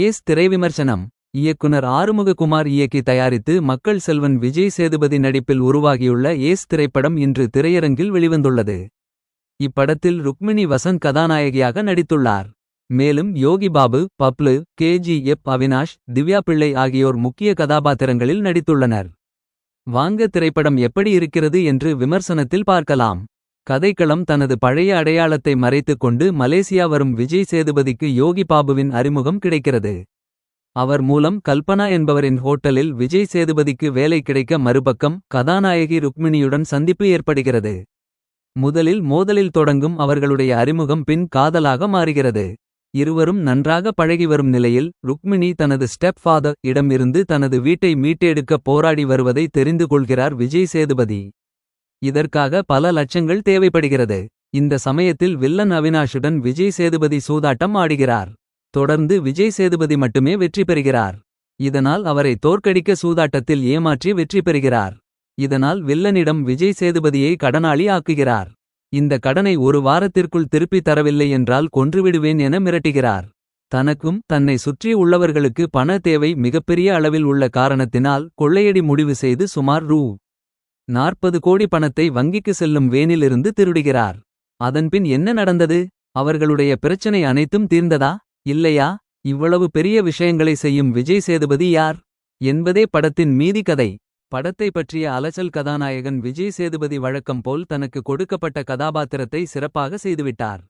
Ace திரைவிமர்சனம் இயக்குனர் ஆறுமுககுமார் இயக்கி தயாரித்து மக்கள் செல்வன் விஜய் சேதுபதி நடிப்பில் உருவாகியுள்ள ஏஸ் திரைப்படம் இன்று திரையரங்கில் வெளிவந்துள்ளது. இப்படத்தில் ருக்மிணி வசந்த் கதாநாயகியாக நடித்துள்ளார். மேலும் Yogi Babu Bablu K G F Avinash Divya பிள்ளை ஆகியோர் முக்கிய கதாபாத்திரங்களில் நடித்துள்ளனர். வாங்க திரைப்படம் எப்படி இருக்கிறது என்று விமர்சனத்தில் பார்க்கலாம். கதைக்களம் தனது பழைய அடையாளத்தை மறைத்துக் கொண்டு மலேசியா வரும் விஜய் சேதுபதிக்கு யோகி பாபுவின் அறிமுகம் கிடைக்கிறது. அவர் மூலம் கல்பனா என்பவரின் ஹோட்டலில் விஜய் சேதுபதிக்கு வேலை கிடைக்க மறுபக்கம் கதாநாயகி ருக்மிணியுடன் சந்திப்பு ஏற்படுகிறது. முதலில் மோதலில் தொடங்கும் அவர்களுடைய அறிமுகம் பின் காதலாக மாறுகிறது. இருவரும் நன்றாக பழகி வரும் நிலையில் ருக்மிணி தனது ஸ்டெப் ஃபாதர் இடம் இருந்து தனது வீட்டை மீட்டெடுக்க போராடி வருவதை தெரிந்து கொள்கிறார் விஜய் சேதுபதி. இதற்காக பல லட்சங்கள் தேவைப்படுகிறது. இந்த சமயத்தில் வில்லன் அவினாஷுடன் விஜய் சேதுபதி சூதாட்டம் ஆடுகிறார். தொடர்ந்து விஜய் சேதுபதி மட்டுமே வெற்றி பெறுகிறார். இதனால் அவரை தோற்கடிக்க சூதாட்டத்தில் ஏமாற்றி வெற்றி பெறுகிறார். இதனால் வில்லனிடம் விஜய் சேதுபதியை கடனாளி ஆக்குகிறார். இந்த கடனை ஒரு வாரத்திற்குள் திருப்பி தரவில்லை என்றால் கொன்றுவிடுவேன் என மிரட்டுகிறார். தனக்கும் தன்னை சுற்றி உள்ளவர்களுக்கு பண தேவை மிகப்பெரிய அளவில் உள்ள காரணத்தினால் கொள்ளையடி முடிவு செய்து சுமார் ரூ. நாற்பது கோடி பணத்தை வங்கிக்கு செல்லும் வேனிலிருந்து திருடுகிறார். அதன்பின் என்ன நடந்தது அவர்களுடைய பிரச்சனை அனைத்தும் தீர்ந்ததா இல்லையா இவ்வளவு பெரிய விஷயங்களை செய்யும் விஜய் சேதுபதி யார் என்பதே படத்தின் மீதி கதை. படத்தை பற்றிய அலச்சல் கதாநாயகன் விஜய் சேதுபதி வழக்கம் போல் தனக்கு கொடுக்கப்பட்ட கதாபாத்திரத்தை சிறப்பாக செய்துவிட்டார்.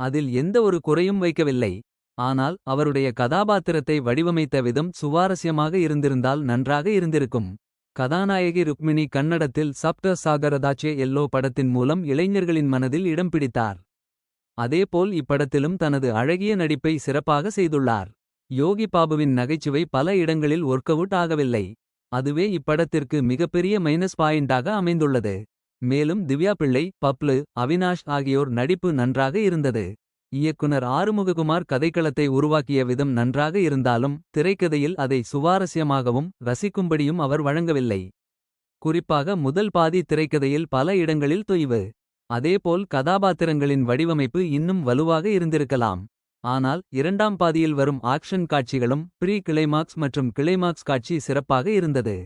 அதில் எந்த ஒரு குறையும் வைக்கவில்லை. ஆனால் அவருடைய கதாபாத்திரத்தை வடிவமைத்த விதம் சுவாரஸ்யமாக இருந்திருந்தால் நன்றாக இருந்திருக்கும். கதாநாயகி ருக்மிணி கன்னடத்தில் சப்த சாகரதாச்சே எல்லோ படத்தின் மூலம் இளைஞர்களின் மனதில் இடம் பிடித்தார். அதேபோல் இப்படத்திலும் தனது அழகிய நடிப்பை சிறப்பாக செய்துள்ளார். யோகி பாபுவின் நகைச்சுவை பல இடங்களில் ஒர்க்கவுட் ஆகவில்லை. அதுவே இப்படத்திற்கு மிகப்பெரிய மைனஸ் பாயிண்டாக அமைந்துள்ளது. மேலும் திவ்யா பிள்ளை பப்ளு அவினாஷ் ஆகியோர் நடிப்பு நன்றாக இருந்தது. இயக்குனர் ஆறுமுககுமார் கதைக்களத்தை உருவாக்கிய விதம் நன்றாக இருந்தாலும். திரைக்கதையில் அதை சுவாரஸ்யமாகவும் ரசிக்கும்படியும் அவர் வழங்கவில்லை. குறிப்பாக முதல் பாதி திரைக்கதையில் பல இடங்களில் தொய்வு. அதேபோல் கதாபாத்திரங்களின் வடிவமைப்பு இன்னும் வலுவாக இருந்திருக்கலாம். ஆனால் இரண்டாம் பாதியில் வரும் ஆக்ஷன் காட்சிகளும் ப்ரீ கிளைமாக்ஸ் மற்றும் கிளைமாக்ஸ் காட்சி சிறப்பாக இருந்தது.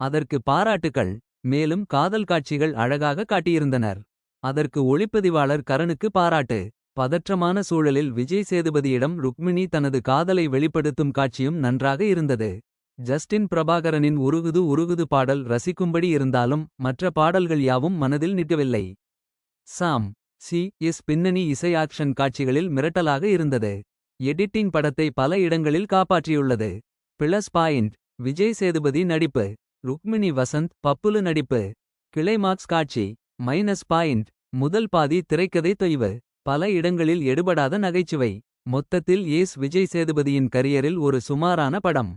அதற்கு பாராட்டுகள் மேலும் காதல் காட்சிகள் அழகாக காட்டியிருந்தனர். அதற்கு ஒளிப்பதிவாளர் கரனுக்கு பாராட்டு. பதற்றமான சூழலில் விஜய் சேதுபதியிடம் ருக்மிணி தனது காதலை வெளிப்படுத்தும் காட்சியும் நன்றாக இருந்தது. ஜஸ்டின் பிரபாகரனின் உருகுது உருகுது பாடல் ரசிக்கும்படி இருந்தாலும் மற்ற பாடல்கள் யாவும் மனதில் நிற்கவில்லை. சாம் சி எஸ் பின்னணி இசை ஆக்ஷன் காட்சிகளில் மிரட்டலாக இருந்தது. எடிட்டிங் படத்தை பல இடங்களில் காப்பாற்றியுள்ளது. பிளஸ் பாயிண்ட் விஜய் சேதுபதி நடிப்பு ருக்மிணி வசந்த் பப்புலு நடிப்பு. கிளைமாக்ஸ் காட்சி மைனஸ் பாயிண்ட் முதல் பாதி திரைக்கதை தொய்வு. பல இடங்களில் எடுபடாத நகைச்சுவை. மொத்தத்தில் ஏஸ் விஜய் சேதுபதியின் கரியரில் ஒரு சுமாரான படம்.